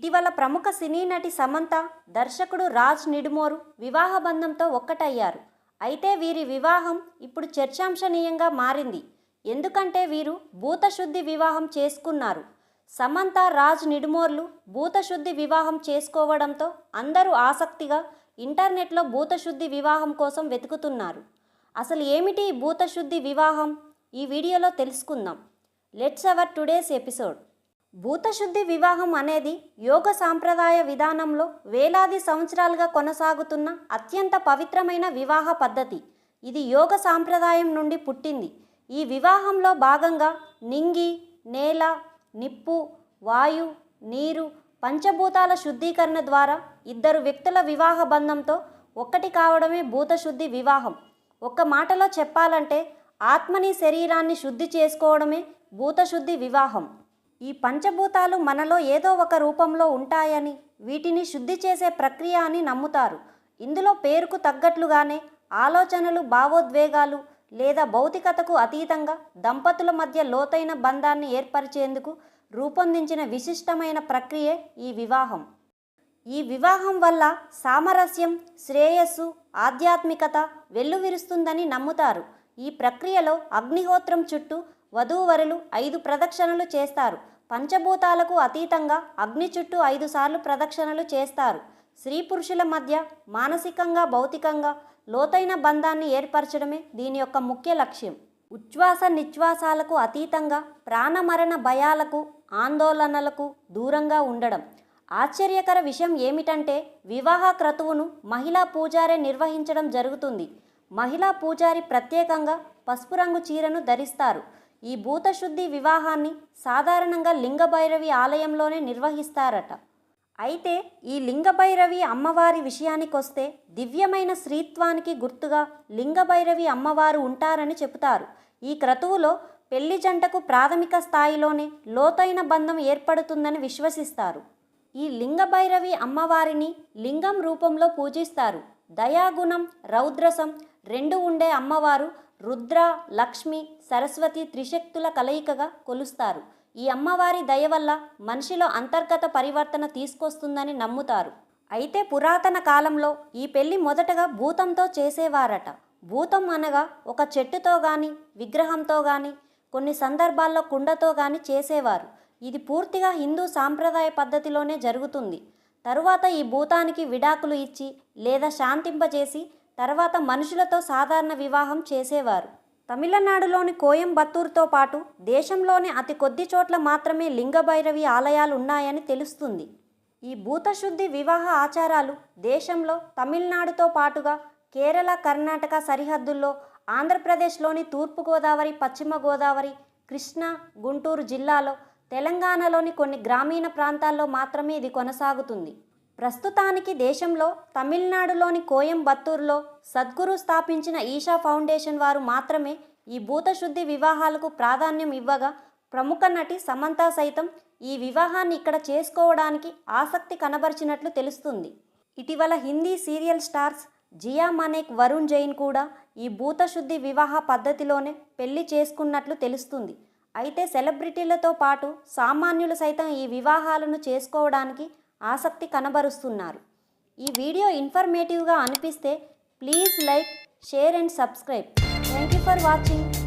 ఇటీవల ప్రముఖ సినీ నటి సమంత దర్శకుడు రాజ్ నిడుమోరు వివాహ బంధంతో ఒక్కటయ్యారు. అయితే వీరి వివాహం ఇప్పుడు చర్చాంశనీయంగా మారింది. ఎందుకంటే వీరు భూతశుద్ధి వివాహం చేసుకున్నారు. సమంత రాజ్ నిడుమోర్లు భూతశుద్ధి వివాహం చేసుకోవడంతో అందరూ ఆసక్తిగా ఇంటర్నెట్లో భూతశుద్ధి వివాహం కోసం వెతుకుతున్నారు. అసలు ఏమిటి భూతశుద్ధి వివాహం? ఈ వీడియోలో తెలుసుకుందాం. Let's our today's episode. Bhutashuddhi వివాహం అనేది యోగ సాంప్రదాయ విధానంలో వేలాది సంవత్సరాలుగా కొనసాగుతున్న అత్యంత పవిత్రమైన వివాహ పద్ధతి. ఇది యోగ సాంప్రదాయం నుండి పుట్టింది. ఈ వివాహంలో భాగంగా నింగి నేల నిప్పు వాయు నీరు పంచభూతాల శుద్ధీకరణ ద్వారా ఇద్దరు వ్యక్తుల వివాహ బంధంతో ఒక్కటి కావడమే భూతశుద్ధి వివాహం. ఒక్క మాటలో చెప్పాలంటే ఆత్మని శరీరాన్ని శుద్ధి చేసుకోవడమే భూతశుద్ధి వివాహం. ఈ పంచభూతాలు మనలో ఏదో ఒక రూపంలో ఉంటాయని వీటిని శుద్ధి చేసే ప్రక్రియ అని నమ్ముతారు. ఇందులో పేరుకు తగ్గట్లుగానే ఆలోచనలు భావోద్వేగాలు లేదా భౌతికతకు అతీతంగా దంపతుల మధ్య లోతైన బంధాన్ని ఏర్పరిచేందుకు రూపొందించిన విశిష్టమైన ప్రక్రియే ఈ వివాహం. ఈ వివాహం వల్ల సామరస్యం శ్రేయస్సు ఆధ్యాత్మికత వెల్లువిరుస్తుందని నమ్ముతారు. ఈ ప్రక్రియలో అగ్నిహోత్రం చుట్టూ వధూవరులు ఐదు ప్రదక్షిణలు చేస్తారు. పంచభూతాలకు అతీతంగా అగ్ని చుట్టూ ఐదు సార్లు ప్రదక్షిణలు చేస్తారు. స్త్రీ పురుషుల మధ్య మానసికంగా భౌతికంగా లోతైన బంధాన్ని ఏర్పరచడమే దీని యొక్క ముఖ్య లక్ష్యం. ఉచ్ఛ్వాస నిశ్వాసాలకు అతీతంగా ప్రాణమరణ భయాలకు ఆందోళనలకు దూరంగా ఉండడం. ఆశ్చర్యకర విషయం ఏమిటంటే వివాహ క్రతువును మహిళా పూజారే నిర్వహించడం జరుగుతుంది. మహిళా పూజారి ప్రత్యేకంగా పసుపు రంగు చీరను ధరిస్తారు. ఈ భూతశుద్ధి వివాహాన్ని సాధారణంగా లింగభైరవి ఆలయంలోనే నిర్వహిస్తారట. అయితే ఈ లింగభైరవి అమ్మవారి విషయానికొస్తే దివ్యమైన స్త్రీత్వానికి గుర్తుగా లింగభైరవి అమ్మవారు ఉంటారని చెబుతారు. ఈ క్రతువులో పెళ్ళి జంటకు ప్రాథమిక స్థాయిలోనే లోతైన బంధం ఏర్పడుతుందని విశ్వసిస్తారు. ఈ లింగభైరవి అమ్మవారిని లింగం రూపంలో పూజిస్తారు. దయాగుణం రౌద్రసం రెండు ఉండే అమ్మవారు రుద్ర లక్ష్మి సరస్వతి త్రిశక్తుల కలయికగా కొలుస్తారు. ఈ అమ్మవారి దయ వల్ల మనిషిలో అంతర్గత పరివర్తన తీసుకొస్తుందని నమ్ముతారు. అయితే పురాతన కాలంలో ఈ పెళ్ళి మొదటగా భూతంతో చేసేవారట. భూతం అనగా ఒక చెట్టుతో గాని విగ్రహంతో గాని కొన్ని సందర్భాల్లో కుండతో గాని చేసేవారు. ఇది పూర్తిగా హిందూ సాంప్రదాయ పద్ధతిలోనే జరుగుతుంది. తరువాత ఈ భూతానికి విడాకులు ఇచ్చి లేదా శాంతింపజేసి తర్వాత మనుషులతో సాధారణ వివాహం చేసేవారు. తమిళనాడులోని కోయంబత్తూరుతో పాటు దేశంలోని అతి కొద్ది చోట్ల మాత్రమే లింగభైరవి ఆలయాలు ఉన్నాయని తెలుస్తుంది. ఈ భూతశుద్ధి వివాహ ఆచారాలు దేశంలో తమిళనాడుతో పాటుగా కేరళ కర్ణాటక సరిహద్దుల్లో ఆంధ్రప్రదేశ్లోని తూర్పుగోదావరి పశ్చిమ గోదావరి కృష్ణా గుంటూరు జిల్లాలో తెలంగాణలోని కొన్ని గ్రామీణ ప్రాంతాల్లో మాత్రమే ఇది కొనసాగుతుంది. ప్రస్తుతానికి దేశంలో తమిళనాడులోని కోయంబత్తూరులో సద్గురు స్థాపించిన ఈషా ఫౌండేషన్ వారు మాత్రమే ఈ భూతశుద్ధి వివాహాలకు ప్రాధాన్యం ఇవ్వగా ప్రముఖ నటి సమంత సైతం ఈ వివాహాన్ని ఇక్కడ చేసుకోవడానికి ఆసక్తి కనబరిచినట్లు తెలుస్తుంది. ఇటీవల హిందీ సీరియల్ స్టార్స్ జియా మనేక్ వరుణ్ జైన్ కూడా ఈ భూతశుద్ధి వివాహ పద్ధతిలోనే పెళ్ళి చేసుకున్నట్లు తెలుస్తుంది. అయితే సెలబ్రిటీలతో పాటు సామాన్యులు సైతం ఈ వివాహాలను చేసుకోవడానికి ఆసక్తి కనబరుస్తున్నారు. ఈ వీడియో ఇన్ఫర్మేటివ్గా అనిపిస్తే please like share and subscribe. Thank you for watching.